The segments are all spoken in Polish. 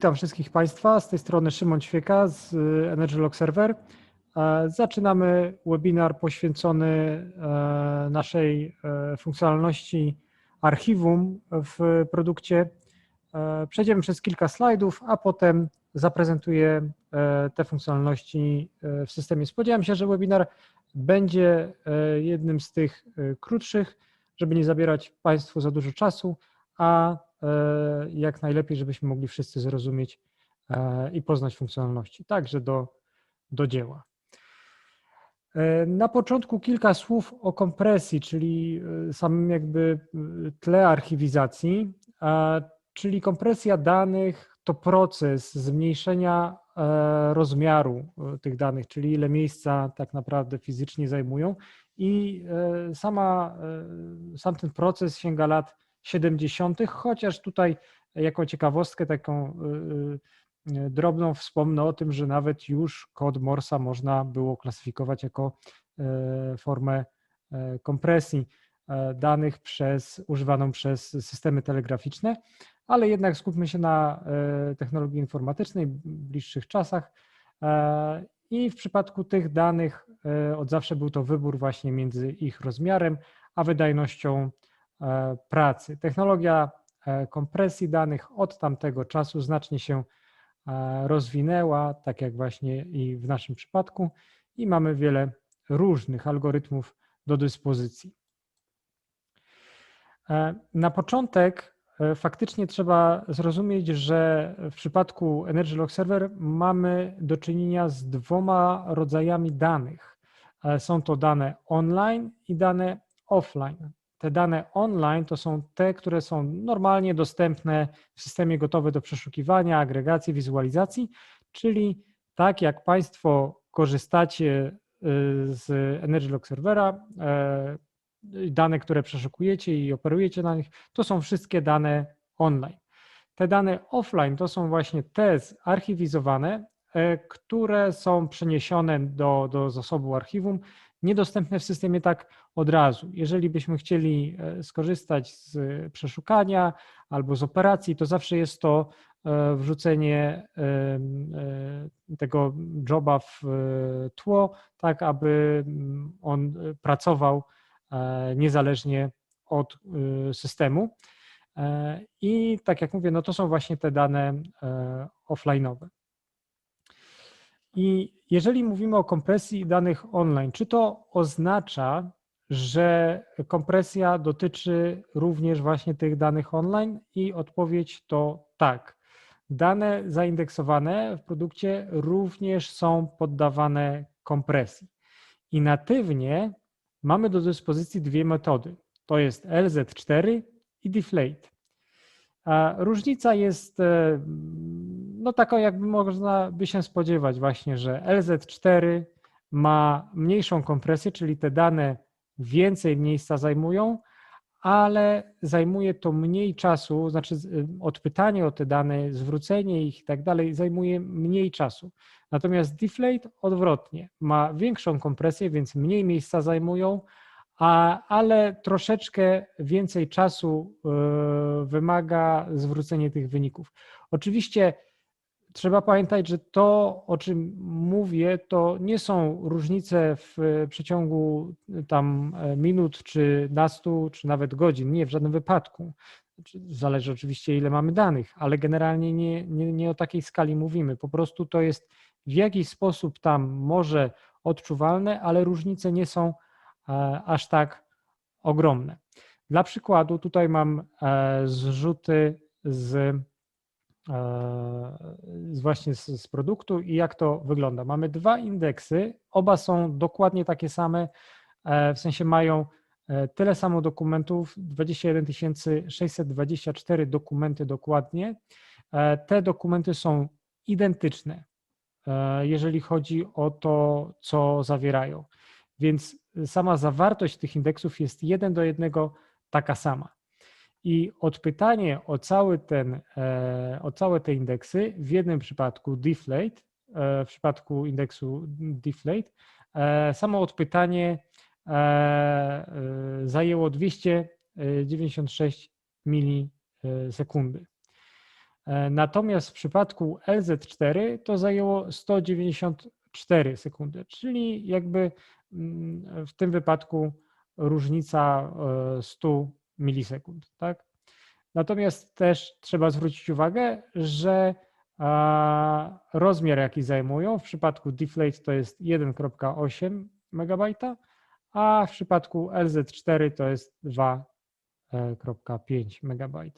Witam wszystkich Państwa. Z tej strony Szymon Ćwieka z y, Energy Log Server. E, Zaczynamy webinar poświęcony e, naszej e, funkcjonalności archiwum w produkcie. Przejdziemy przez kilka slajdów, a potem zaprezentuję te funkcjonalności w systemie. Spodziewam się, że webinar będzie jednym z tych krótszych, żeby nie zabierać Państwu za dużo czasu, a jak najlepiej, żebyśmy mogli wszyscy zrozumieć e, i poznać funkcjonalności. Także do, do dzieła. E, Na początku kilka słów o kompresji, czyli e, samym jakby e, tle archiwizacji, czyli kompresja danych to proces zmniejszenia e, rozmiaru e, tych danych, czyli ile miejsca tak naprawdę fizycznie zajmują i e, sama, e, sam ten proces sięga lat 70., chociaż tutaj jako ciekawostkę taką e, e, drobną wspomnę o tym, że nawet już kod Morsa można było klasyfikować jako formę kompresji danych przez, używaną przez systemy telegraficzne, ale jednak skupmy się na technologii informatycznej w bliższych czasach. I w przypadku tych danych od zawsze był to wybór właśnie między ich rozmiarem a wydajnością pracy. Technologia e, kompresji danych od tamtego czasu znacznie się e, rozwinęła, tak jak właśnie i w naszym przypadku, i mamy wiele różnych algorytmów do dyspozycji. E, Na początek e, faktycznie trzeba zrozumieć, że w przypadku Energy Log Server mamy do czynienia z dwoma rodzajami danych. E, Są to dane online i dane offline. Te dane online to są te, które są normalnie dostępne w systemie gotowe do przeszukiwania, agregacji, wizualizacji, czyli tak jak Państwo korzystacie y, z Energy Log Servera, e, dane, które przeszukujecie i operujecie na nich, to są wszystkie dane online. Te dane offline to są właśnie te zarchiwizowane, e, które są przeniesione do, do zasobu archiwum, niedostępne w systemie tak od razu. Jeżeli byśmy chcieli e, skorzystać z przeszukania albo z operacji, to zawsze jest to e, wrzucenie e, tego joba w e, tło, tak aby mm, on e, pracował e, niezależnie od e, systemu. E, I tak jak mówię, no to są właśnie te dane e, offline'owe. I jeżeli mówimy o kompresji danych online, czy to oznacza, że kompresja dotyczy również właśnie tych danych online? I odpowiedź to tak. Dane zaindeksowane w produkcie również są poddawane kompresji. I natywnie mamy do dyspozycji dwie metody. To jest LZ4 i Deflate. Różnica jest e, no taką, jakby można by się spodziewać właśnie, że LZ4 ma mniejszą kompresję, czyli te dane więcej miejsca zajmują, ale zajmuje to mniej czasu, znaczy z- odpytanie o te dane, zwrócenie ich i tak dalej zajmuje mniej czasu. Natomiast Deflate odwrotnie, ma większą kompresję, więc mniej miejsca zajmują, a, ale troszeczkę więcej czasu e, wymaga zwrócenie tych wyników. Oczywiście trzeba pamiętać, że to, o czym mówię, to nie są różnice w przeciągu tam e, minut, czy nastu, czy nawet godzin. Nie, w żadnym wypadku. Znaczy, Zależy oczywiście, ile mamy danych, ale generalnie nie, nie, nie o takiej skali mówimy. Po prostu to jest w jakiś sposób tam może odczuwalne, ale różnice nie są e, aż tak ogromne. Dla przykładu tutaj mam e, zrzuty z, e, z właśnie z, z produktu i jak to wygląda. Mamy dwa indeksy, oba są dokładnie takie same, e, w sensie mają e, tyle samo dokumentów, 21 624 dokumenty dokładnie. E, Te dokumenty są identyczne, e, jeżeli chodzi o to, co zawierają. Więc sama zawartość tych indeksów jest jeden do jednego taka sama. I odpytanie o cały ten, e, o całe te indeksy w jednym przypadku deflate, e, w przypadku indeksu deflate, e, samo odpytanie zajęło 296 milisekundy. Natomiast w przypadku LZ4 to zajęło 194 sekundy, czyli jakby mm, w tym wypadku różnica 100 milisekund. Tak? Natomiast też trzeba zwrócić uwagę, że rozmiar, jaki zajmują, w przypadku Deflate to jest 1,8 MB, a w przypadku LZ4 to jest 2,5 MB.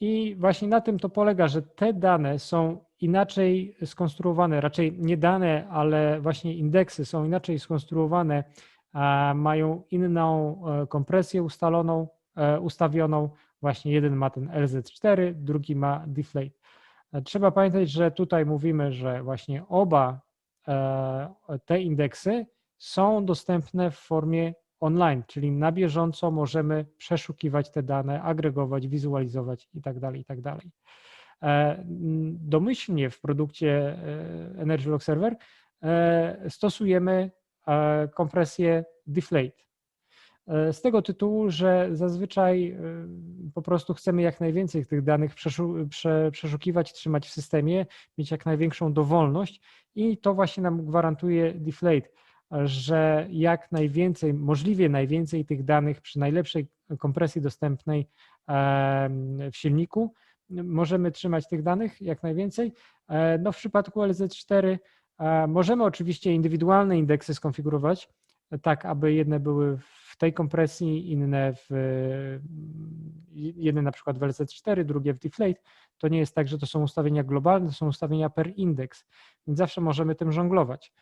I właśnie na tym to polega, że te dane są inaczej skonstruowane, raczej nie dane, ale właśnie indeksy są inaczej skonstruowane, mają inną e, kompresję ustaloną, e, ustawioną. Właśnie jeden ma ten LZ4, drugi ma deflate. E, trzeba pamiętać, że tutaj mówimy, że właśnie oba te indeksy są dostępne w formie online, czyli na bieżąco możemy przeszukiwać te dane, agregować, wizualizować itd. Tak itd. Tak domyślnie w produkcie Energy Log Server stosujemy kompresję deflate. E, z tego tytułu, że zazwyczaj e, po prostu chcemy jak najwięcej tych danych przeszukiwać, trzymać w systemie, mieć jak największą dowolność i to właśnie nam gwarantuje deflate, że jak najwięcej, możliwie najwięcej tych danych przy najlepszej kompresji dostępnej w silniku możemy trzymać tych danych jak najwięcej. E, no w przypadku LZ4 Możemy oczywiście indywidualne indeksy skonfigurować, tak aby jedne były w tej kompresji, inne w jedne na przykład w LZ4, drugie w deflate. To nie jest tak, że to są ustawienia globalne, to są ustawienia per indeks, więc zawsze możemy tym żonglować.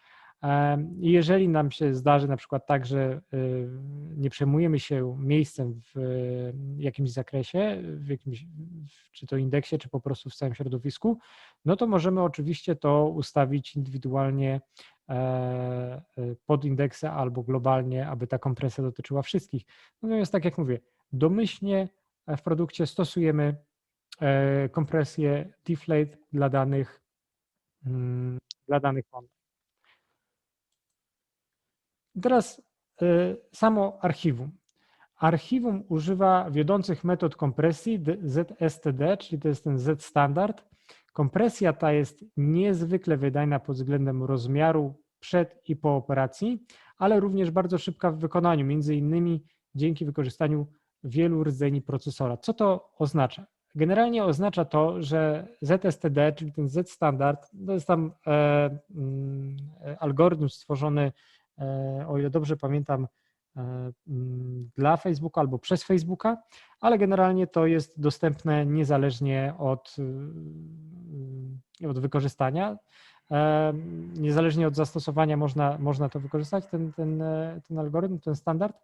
Jeżeli nam się zdarzy na przykład tak, że y, nie przejmujemy się miejscem w jakimś zakresie, w jakimś, czy to indeksie, czy po prostu w całym środowisku, no to możemy oczywiście to ustawić indywidualnie e, e, pod indeksy albo globalnie, aby ta kompresja dotyczyła wszystkich. Natomiast tak jak mówię, domyślnie w produkcie stosujemy e, kompresję deflate dla danych mm, dla danych. Teraz y, samo archiwum. Archiwum używa wiodących metod kompresji ZSTD, czyli to jest ten Z standard. Kompresja ta jest niezwykle wydajna pod względem rozmiaru przed i po operacji, ale również bardzo szybka w wykonaniu, między innymi dzięki wykorzystaniu wielu rdzeni procesora. Co to oznacza? Generalnie oznacza to, że ZSTD, czyli ten Z standard, to jest tam e, mm, algorytm stworzony E, o ile dobrze pamiętam, e, mm, dla Facebooka albo przez Facebooka, ale generalnie to jest dostępne niezależnie od, y, od wykorzystania. E, niezależnie od zastosowania można, można to wykorzystać, ten, ten, ten algorytm, ten standard.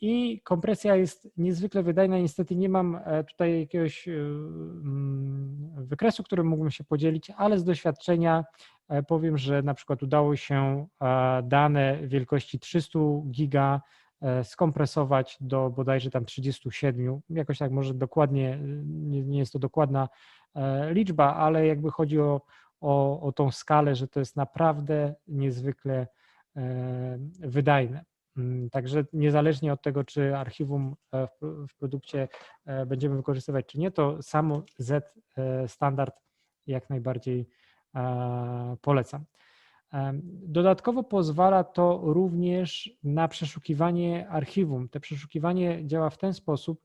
I kompresja jest niezwykle wydajna. Niestety nie mam tutaj jakiegoś y, mm, wykresu, którym mógłbym się podzielić, ale z doświadczenia E, powiem, że na przykład udało się e, dane wielkości 300 giga e, skompresować do bodajże tam 37, jakoś tak może dokładnie, nie, nie jest to dokładna liczba, ale jakby chodzi o, o, o tą skalę, że to jest naprawdę niezwykle wydajne. Mm, także niezależnie od tego, czy archiwum w produkcie będziemy wykorzystywać, czy nie, to samo Z standard jak najbardziej polecam. Dodatkowo pozwala to również na przeszukiwanie archiwum. Te przeszukiwanie działa w ten sposób,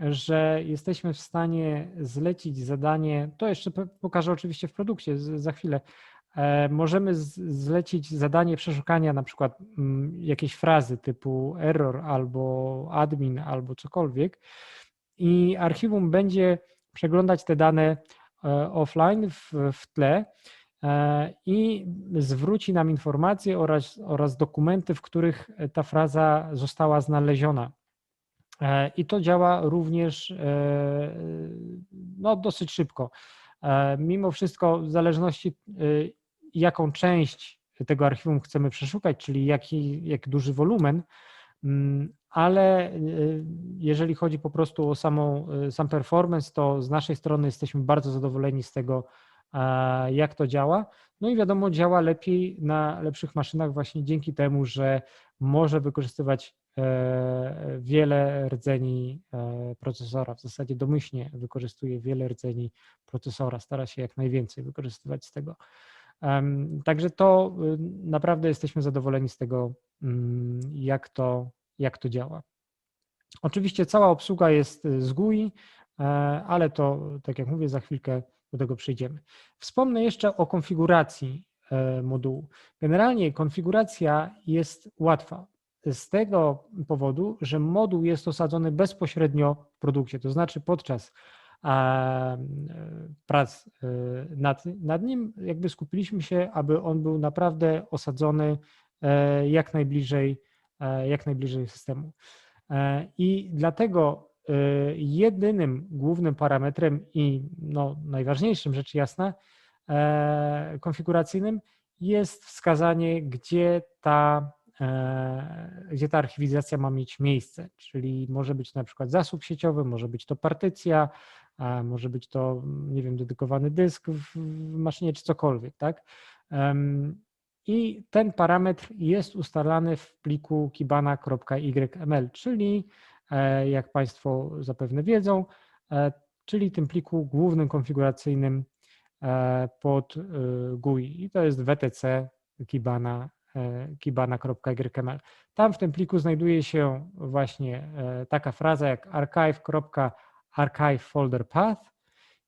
że jesteśmy w stanie zlecić zadanie, to jeszcze pokażę oczywiście w produkcie za chwilę, e, możemy zlecić zadanie przeszukania na przykład mm, jakiejś frazy typu error albo admin albo cokolwiek i archiwum będzie przeglądać te dane E, offline w, w tle e, i zwróci nam informacje oraz, oraz dokumenty, w których ta fraza została znaleziona. E, I to działa również no, dosyć szybko. Mimo wszystko, w zależności jaką część tego archiwum chcemy przeszukać, czyli jaki, jak duży wolumen, ale y, jeżeli chodzi po prostu o samą, y, sam performance, to z naszej strony jesteśmy bardzo zadowoleni z tego, jak to działa. No i wiadomo, działa lepiej na lepszych maszynach właśnie dzięki temu, że może wykorzystywać e, wiele rdzeni e, procesora. W zasadzie domyślnie wykorzystuje wiele rdzeni procesora, stara się jak najwięcej wykorzystywać z tego. Także to y, naprawdę jesteśmy zadowoleni z tego, mm, jak to, jak to działa. Oczywiście cała obsługa jest y, z GUI, e, ale to, tak jak mówię, za chwilkę do tego przejdziemy. Wspomnę jeszcze o konfiguracji e, modułu. Generalnie konfiguracja jest łatwa z tego powodu, że moduł jest osadzony bezpośrednio w produkcie, to znaczy podczas prac e, nad, nad nim jakby skupiliśmy się, aby on był naprawdę osadzony jak najbliżej, jak najbliżej systemu. I dlatego E, jedynym głównym parametrem i no, najważniejszym, rzecz jasna, e, konfiguracyjnym jest wskazanie, gdzie ta, e, gdzie ta archiwizacja ma mieć miejsce. Czyli może być na przykład zasób sieciowy, może być to partycja, może być to, nie wiem, dedykowany dysk w maszynie czy cokolwiek, tak? I ten parametr jest ustalany w pliku kibana.yml, czyli E, jak Państwo zapewne wiedzą, e, czyli tym pliku głównym konfiguracyjnym e, pod GUI i to jest wtc kibana kibana.yrkml. Tam w tym pliku znajduje się właśnie taka fraza jak archive.archive folder path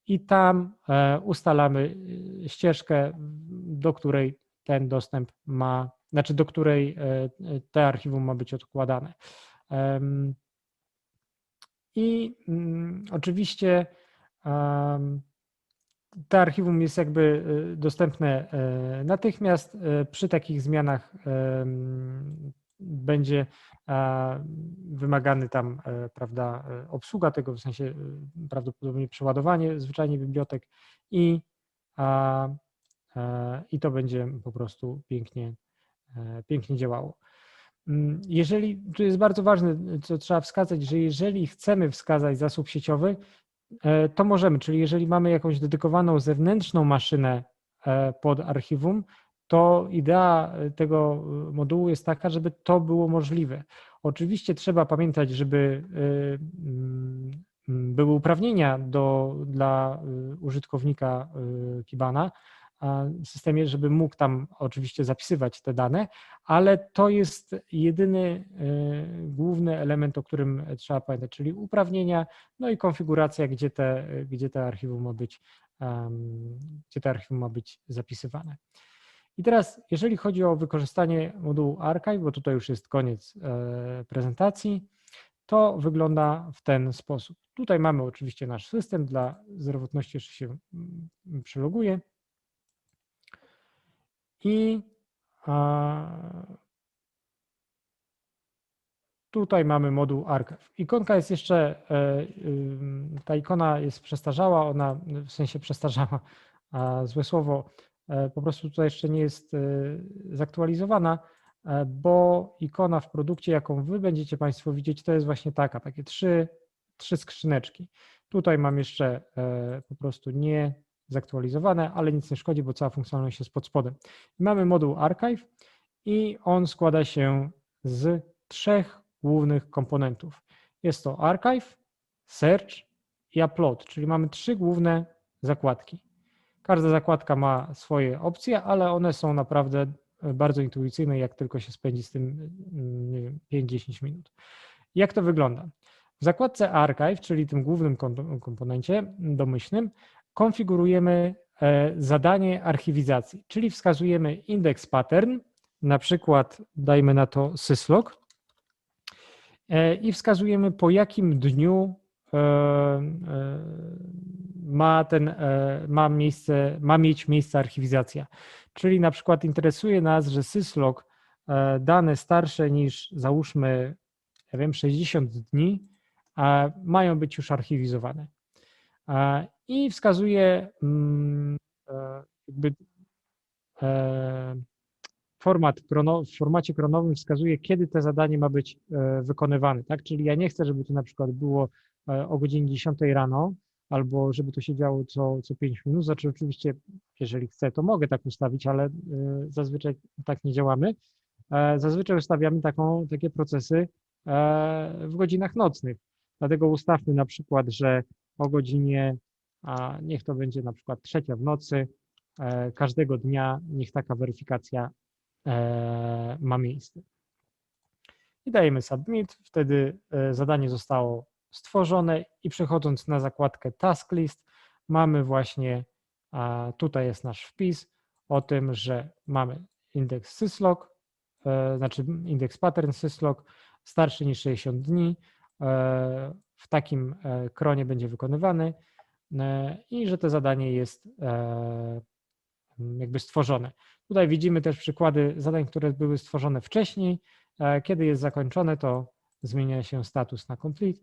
i tam ustalamy ścieżkę, do której ten dostęp ma, znaczy do której te archiwum ma być odkładane. I mm, oczywiście to archiwum jest jakby dostępne e, natychmiast. E, przy takich zmianach będzie wymagany tam, e, prawda, obsługa tego, w sensie prawdopodobnie przeładowanie zwyczajnie bibliotek i, i to będzie po prostu pięknie, pięknie działało. Mm, jeżeli, tu jest bardzo ważne, co trzeba wskazać, że jeżeli chcemy wskazać zasób sieciowy, e, to możemy, czyli jeżeli mamy jakąś dedykowaną zewnętrzną maszynę e, pod archiwum, to idea tego modułu jest taka, żeby to było możliwe. Oczywiście trzeba pamiętać, żeby e, mm, były uprawnienia do, dla użytkownika Kibana, systemie, żeby mógł tam oczywiście zapisywać te dane, ale to jest jedyny e, główny element, o którym trzeba pamiętać, czyli uprawnienia, no i konfiguracja, gdzie te, gdzie te archiwum ma być, gdzie te archiwum ma być zapisywane. I teraz, jeżeli chodzi o wykorzystanie modułu Archive, bo tutaj już jest koniec e, prezentacji, to wygląda w ten sposób. Tutaj mamy oczywiście nasz system, dla zdrowotności jeszcze się mm, przeloguję. I tutaj mamy moduł Archive. Ikonka jest jeszcze, e, ta ikona jest przestarzała, ona w sensie przestarzała, złe słowo, po prostu tutaj jeszcze nie jest e, zaktualizowana, bo ikona w produkcie, jaką wy będziecie Państwo widzieć, to jest właśnie taka, takie trzy, trzy skrzyneczki. Tutaj mam jeszcze po prostu nie zaktualizowane, ale nic nie szkodzi, bo cała funkcjonalność jest pod spodem. mamy moduł Archive i on składa się z trzech głównych komponentów. Jest to Archive, Search i Upload, czyli mamy trzy główne zakładki. Każda zakładka ma swoje opcje, ale one są naprawdę bardzo intuicyjne, jak tylko się spędzi z tym, nie wiem, 5-10 minut. Jak to wygląda? W zakładce Archive, czyli tym głównym komponencie domyślnym, konfigurujemy e, zadanie archiwizacji, czyli wskazujemy indeks pattern, na przykład dajmy na to syslog e, i wskazujemy po jakim dniu e, ma, ten, ma, miejsce, ma mieć miejsce archiwizacja. Czyli na przykład interesuje nas, że syslog dane starsze niż załóżmy, ja wiem, 60 dni mają być już archiwizowane i wskazuje mm, e, jakby e, format w formacie kronowym wskazuje, kiedy to zadanie ma być e, wykonywane. Tak? Czyli ja nie chcę, żeby to na przykład było o godzinie 10 rano, albo żeby to się działo co, co 5 minut. Znaczy oczywiście, jeżeli chcę, to mogę tak ustawić, ale zazwyczaj tak nie działamy. Zazwyczaj ustawiamy taką, takie procesy e, w godzinach nocnych. Dlatego ustawmy na przykład, że o godzinie, a niech to będzie na przykład trzecia w nocy, e, każdego dnia niech taka weryfikacja e, ma miejsce. I dajemy submit, wtedy e, zadanie zostało stworzone i przechodząc na zakładkę task list mamy właśnie, tutaj jest nasz wpis o tym, że mamy indeks syslog, e, znaczy indeks pattern syslog starszy niż 60 dni, e, w takim e, kronie będzie wykonywany i że to zadanie jest jakby stworzone. Tutaj widzimy też przykłady zadań, które były stworzone wcześniej. Kiedy jest zakończone, to zmienia się status na complete,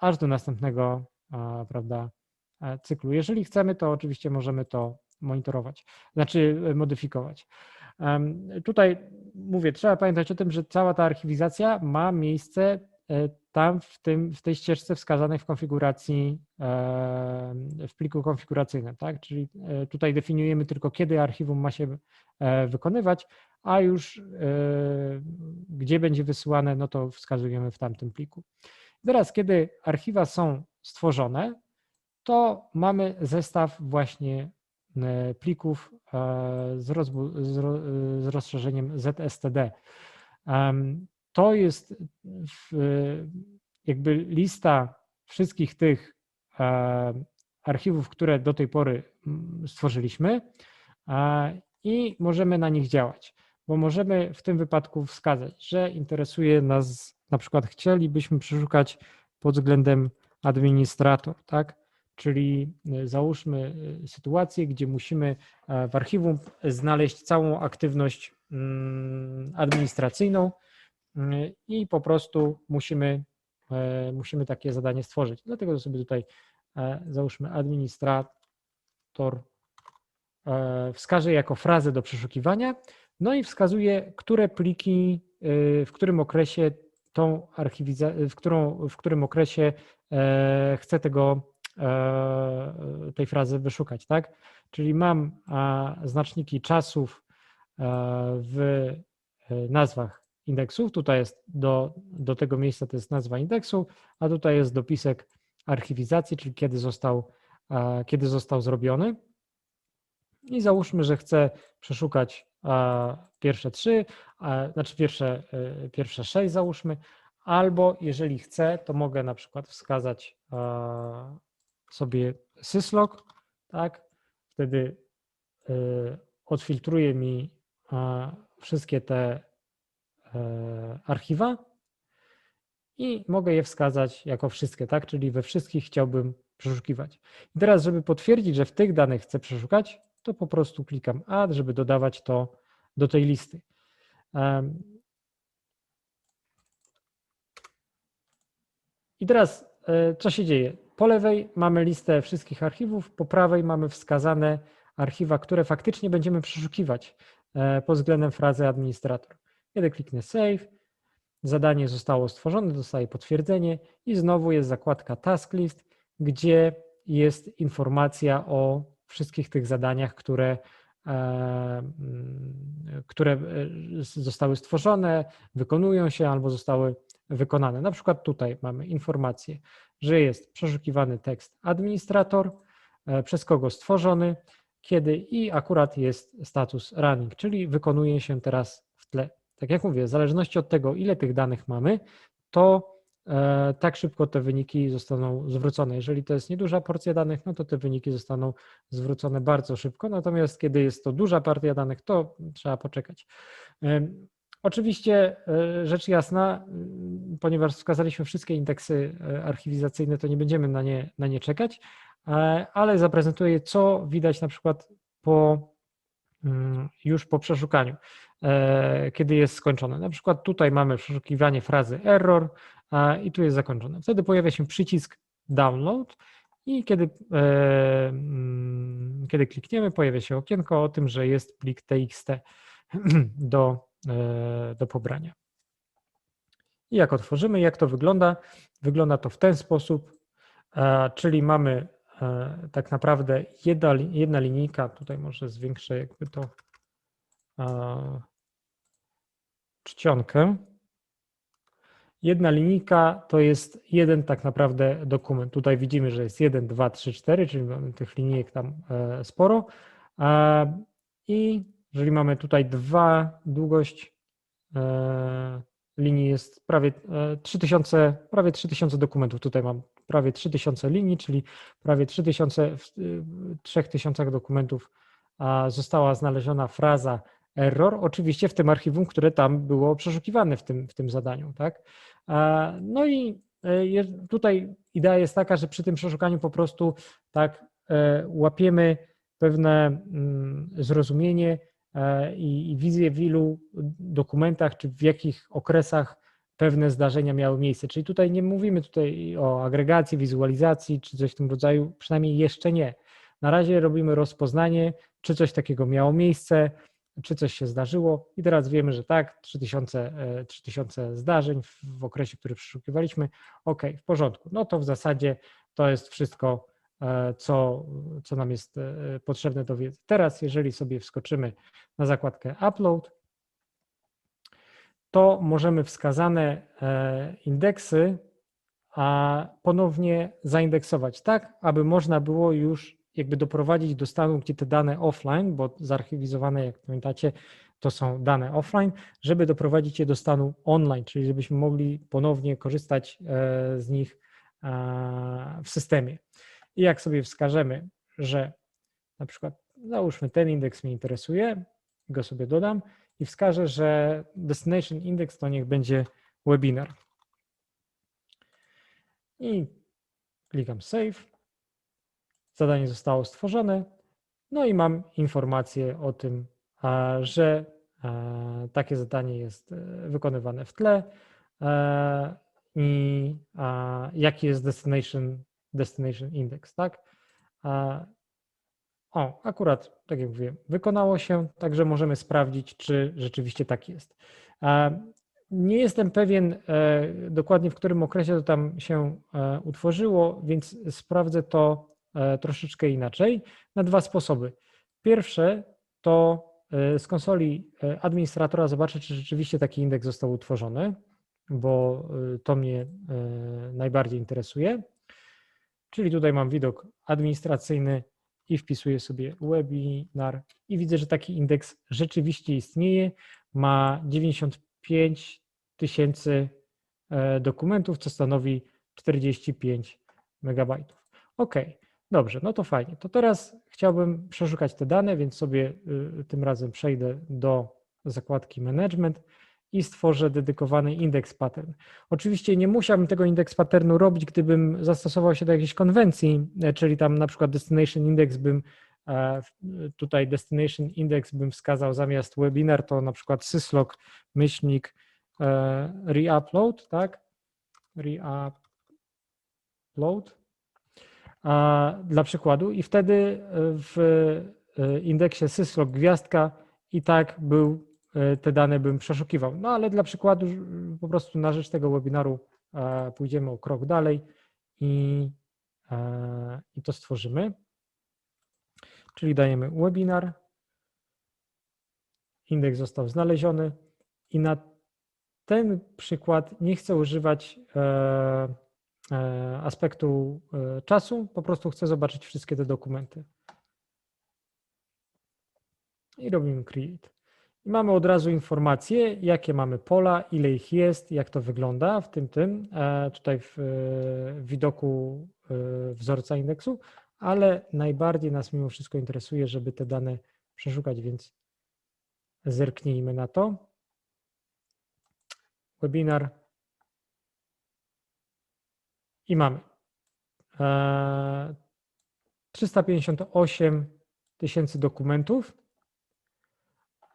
aż do następnego e, prawda, e, cyklu. Jeżeli chcemy, to oczywiście możemy to monitorować, znaczy e, modyfikować. Tutaj mówię, trzeba pamiętać o tym, że cała ta archiwizacja ma miejsce e, tam w, tym, w tej ścieżce wskazanej w konfiguracji, e, w pliku konfiguracyjnym, tak? Czyli e, tutaj definiujemy tylko, kiedy archiwum ma się e, wykonywać, a już e, gdzie będzie wysyłane, no to wskazujemy w tamtym pliku. Teraz, kiedy archiwa są stworzone, to mamy zestaw właśnie e, plików e, z, rozbu- z, ro- z rozszerzeniem ZSTD. To jest jakby lista wszystkich tych e, archiwów, które do tej pory mm, stworzyliśmy e, i możemy na nich działać, bo możemy w tym wypadku wskazać, że interesuje nas, na przykład chcielibyśmy przeszukać pod względem administrator, tak? Czyli y, załóżmy y, sytuację, gdzie musimy e, w archiwum znaleźć całą aktywność mm, administracyjną y, i po prostu musimy, e, musimy takie zadanie stworzyć. Dlatego sobie tutaj e, załóżmy administrator e, wskaże jako frazę do przeszukiwania, no i wskazuje, które pliki, w którym okresie tą archiwizację, w, którą, w którym okresie e, chcę tego, e, tej frazy wyszukać, tak? Czyli mam znaczniki czasów e, w nazwach indeksów. Tutaj jest do, do tego miejsca to jest nazwa indeksu, a tutaj jest dopisek archiwizacji, czyli kiedy został, kiedy został zrobiony. I załóżmy, że chcę przeszukać pierwsze trzy, e, znaczy pierwsze, e, pierwsze sześć załóżmy, albo jeżeli chcę, to mogę na przykład wskazać e, sobie syslog, tak, wtedy e, odfiltruje mi e, wszystkie te e, archiwa i mogę je wskazać jako wszystkie, tak, czyli we wszystkich chciałbym przeszukiwać. I teraz, żeby potwierdzić, że w tych danych chcę przeszukać, to po prostu klikam add, żeby dodawać to do tej listy. I teraz e, co się dzieje? Po lewej mamy listę wszystkich archiwów, po prawej mamy wskazane archiwa, które faktycznie będziemy przeszukiwać e, pod względem frazy administrator. Kiedy kliknę save, zadanie zostało stworzone, dostaję potwierdzenie i znowu jest zakładka task list, gdzie jest informacja o wszystkich tych zadaniach, które, e, mm, które e, zostały stworzone, wykonują się albo zostały wykonane. Na przykład tutaj mamy informację, że jest przeszukiwany tekst administrator, e, przez kogo stworzony, kiedy i akurat jest status running, czyli wykonuje się teraz w tle. Tak jak mówię, w zależności od tego, ile tych danych mamy, to tak szybko te wyniki zostaną zwrócone. Jeżeli to jest nieduża porcja danych, no to te wyniki zostaną zwrócone bardzo szybko, natomiast kiedy jest to duża partia danych, to trzeba poczekać. Em, Oczywiście e, rzecz jasna, ponieważ wskazaliśmy wszystkie indeksy e, archiwizacyjne, to nie będziemy na nie, na nie czekać, e, ale zaprezentuję, co widać na przykład po, mm, już po przeszukaniu, e, kiedy jest skończone. Na przykład tutaj mamy przeszukiwanie frazy error i tu jest zakończone. Wtedy pojawia się przycisk download i kiedy, e, mm, kiedy klikniemy, pojawia się okienko o tym, że jest plik txt do, e, do pobrania. I jak otworzymy, jak to wygląda? Wygląda to w ten sposób, czyli mamy e, tak naprawdę jedna, jedna linijka, tutaj może zwiększę jakby to czcionkę. Jedna linijka to jest jeden tak naprawdę dokument. Tutaj widzimy, że jest 1, 2, 3, 4, czyli mamy tych linijek tam e, sporo. E, I jeżeli mamy tutaj dwa, długość e, linii jest prawie 3000, prawie 3000 dokumentów. Tutaj mam prawie 3000 linii, czyli prawie 3000, w 3000 dokumentów została znaleziona fraza error, oczywiście w tym archiwum, które tam było przeszukiwane w tym, w tym zadaniu. Tak? No i e, tutaj idea jest taka, że przy tym przeszukaniu po prostu tak e, łapiemy pewne mm, zrozumienie e, i, wizję w ilu dokumentach, czy w jakich okresach pewne zdarzenia miały miejsce. Czyli tutaj nie mówimy tutaj o agregacji, wizualizacji, czy coś w tym rodzaju, przynajmniej jeszcze nie. Na razie robimy rozpoznanie, czy coś takiego miało miejsce, czy coś się zdarzyło i teraz wiemy, że tak, 3000, 3000 e, zdarzeń w okresie, który przeszukiwaliśmy, ok, w porządku. No to w zasadzie to jest wszystko, e, co, co nam jest e, potrzebne do wiedzy. Teraz, jeżeli sobie wskoczymy na zakładkę Upload, to możemy wskazane indeksy ponownie zaindeksować tak, aby można było już jakby doprowadzić do stanu, gdzie te dane offline, bo zarchiwizowane, jak pamiętacie, to są dane offline, żeby doprowadzić je do stanu online, czyli żebyśmy mogli ponownie korzystać e, z nich e, w systemie. I jak sobie wskażemy, że na przykład załóżmy ten indeks mnie interesuje, go sobie dodam i wskażę, że destination index to niech będzie webinar. I klikam save zadanie zostało stworzone, no i mam informację o tym, że takie zadanie jest e, wykonywane w tle e, i jaki jest destination, destination index, tak? O, akurat, tak jak mówiłem, wykonało się, także możemy sprawdzić, czy rzeczywiście tak jest. Nie jestem pewien e, dokładnie, w którym okresie to tam się utworzyło, więc sprawdzę to troszeczkę inaczej na dwa sposoby. Pierwsze to e, z konsoli e, administratora zobaczę, czy rzeczywiście taki indeks został utworzony, bo to mnie najbardziej interesuje. Czyli tutaj mam widok administracyjny i wpisuję sobie webinar i widzę, że taki indeks rzeczywiście istnieje. Ma 95 tysięcy dokumentów, co stanowi 45 megabajtów. OK. Dobrze, no to fajnie. To teraz chciałbym przeszukać te dane, więc sobie y, tym razem przejdę do zakładki Management i stworzę dedykowany indeks pattern. Oczywiście nie musiałbym tego indeks patternu robić, gdybym zastosował się do jakiejś konwencji, e, czyli tam na przykład destination index bym e, tutaj destination index bym wskazał zamiast webinar to na przykład syslog myślnik e, reupload, tak? Reupload dla przykładu i wtedy e, w e, indeksie syslog gwiazdka i tak był, e, te dane bym przeszukiwał. No ale dla przykładu po prostu na rzecz tego webinaru pójdziemy o krok dalej i, i to stworzymy. Czyli dajemy webinar, indeks został znaleziony i na ten przykład nie chcę używać E, aspektu e, czasu, po prostu chcę zobaczyć wszystkie te dokumenty. I robimy create. I mamy od razu informacje, jakie mamy pola, ile ich jest, jak to wygląda w tym tym, e, tutaj w widoku wzorca indeksu, ale najbardziej nas mimo wszystko interesuje, żeby te dane przeszukać, więc zerknijmy na to. Webinar i mamy 358 e, tysięcy dokumentów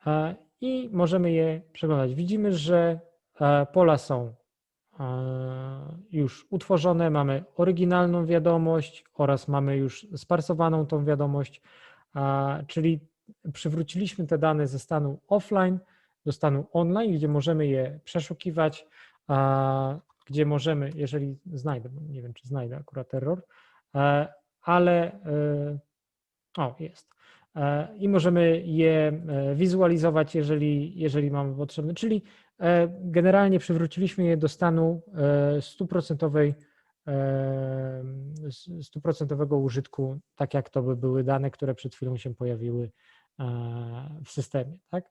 e, i możemy je przeglądać. Widzimy, że e, pola są już utworzone, mamy oryginalną wiadomość oraz mamy już sparsowaną tą wiadomość, czyli przywróciliśmy te dane ze stanu offline do stanu online, gdzie możemy je przeszukiwać, gdzie możemy, jeżeli znajdę, nie wiem czy znajdę akurat error, e, ale e, o jest, e, i możemy je wizualizować, jeżeli, jeżeli mamy potrzebne. Czyli generalnie przywróciliśmy je do stanu stuprocentowej stuprocentowego użytku, tak jak to by były dane, które przed chwilą się pojawiły w systemie. Tak?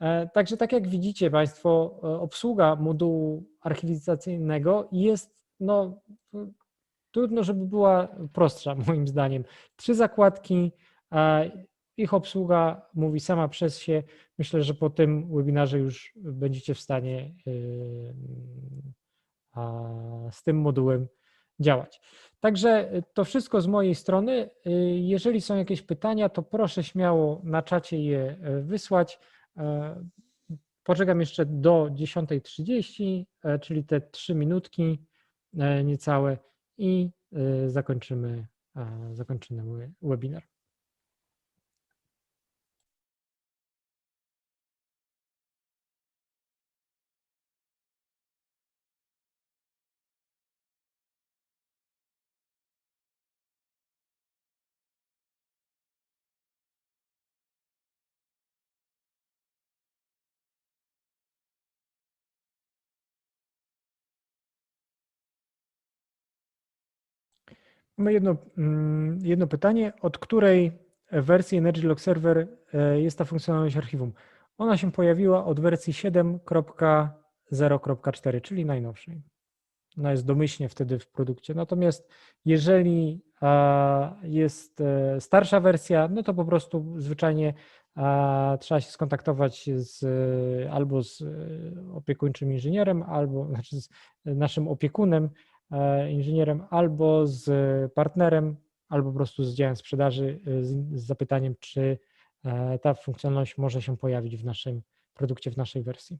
E, Także tak jak widzicie Państwo, e, obsługa modułu archiwizacyjnego jest, no, trudno, żeby była prostsza moim zdaniem. Trzy zakładki, e, ich obsługa mówi sama przez się. Myślę, że po tym webinarze już będziecie w stanie z tym modułem działać. Także to wszystko z mojej strony. Jeżeli są jakieś pytania, to proszę śmiało na czacie je wysłać. E, Poczekam jeszcze do 10.30, e, czyli te trzy minutki e, niecałe i zakończymy, zakończymy webinar. Mamy jedno, mm, jedno pytanie. Od której wersji Energy Log Server e, jest ta funkcjonalność archiwum? Ona się pojawiła od wersji 7.0.4, czyli najnowszej. Ona jest domyślnie wtedy w produkcie. Natomiast jeżeli jest e, starsza wersja, no to po prostu zwyczajnie trzeba się skontaktować z, albo z e, opiekuńczym inżynierem, albo znaczy z naszym opiekunem, inżynierem, albo z partnerem, albo po prostu z działem sprzedaży e, z, z zapytaniem, czy e, ta funkcjonalność może się pojawić w naszym produkcie, w naszej wersji.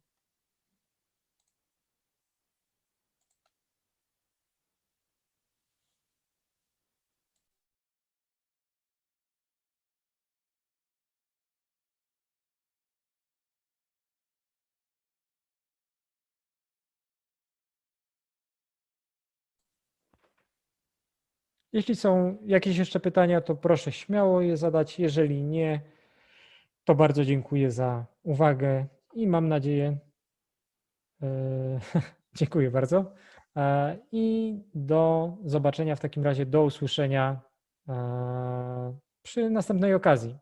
Jeśli są jakieś jeszcze pytania, to proszę śmiało je zadać. Jeżeli nie, to bardzo dziękuję za uwagę i mam nadzieję, e, dziękuję bardzo E, i do zobaczenia w takim razie, do usłyszenia e, przy następnej okazji.